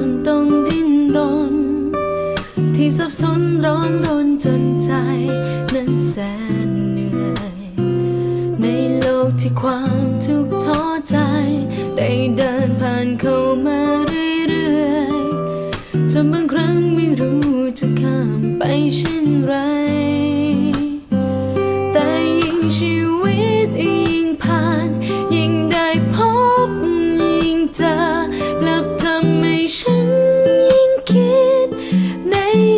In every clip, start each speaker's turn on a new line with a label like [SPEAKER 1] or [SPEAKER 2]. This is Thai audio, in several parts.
[SPEAKER 1] คนต้องดิ้นรน ที่สับสนร้อนรนจนใจนั้นแสนเหนื่อย ในโลกที่ความทุกข์ท้อใจ ได้เดินผ่านเข้ามาเรื่อยๆจนบางครั้งไม่รู้จะข้ามไปเช่นไร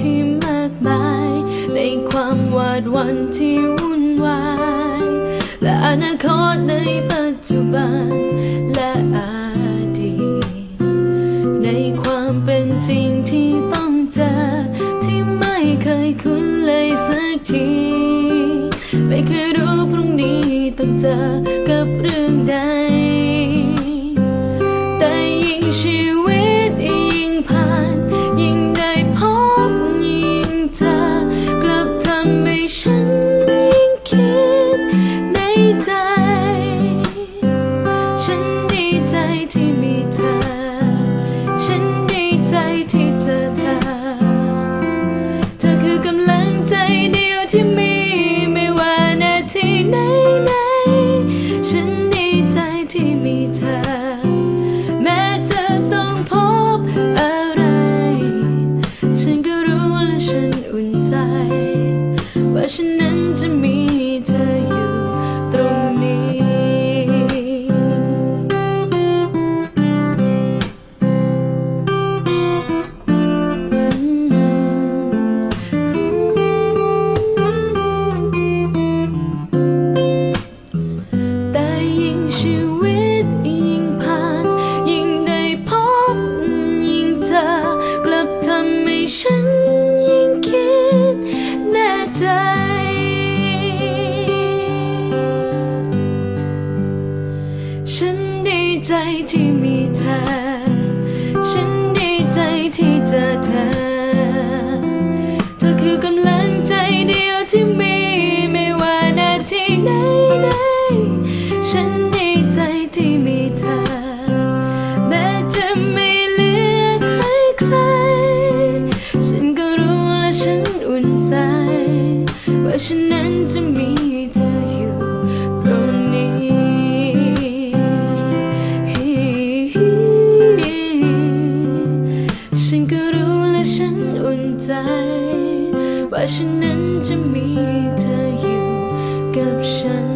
[SPEAKER 1] ที่มากมาย ในความหวาดวันที่วุ่นวาย และอนาคตในปัจจุบัน และอดีต ในความเป็นจริงที่ต้องเจอ ที่ไม่เคยคุ้นเลยสักที ไม่เคยรู้พรุ่งนี้ต้องเจอ ว่า ฉันดีใจที่มีเธอ ฉันดีใจที่เจอเธอ อุ่นใจ ว่าฉันนั้นจะมีเธออยู่กับฉัน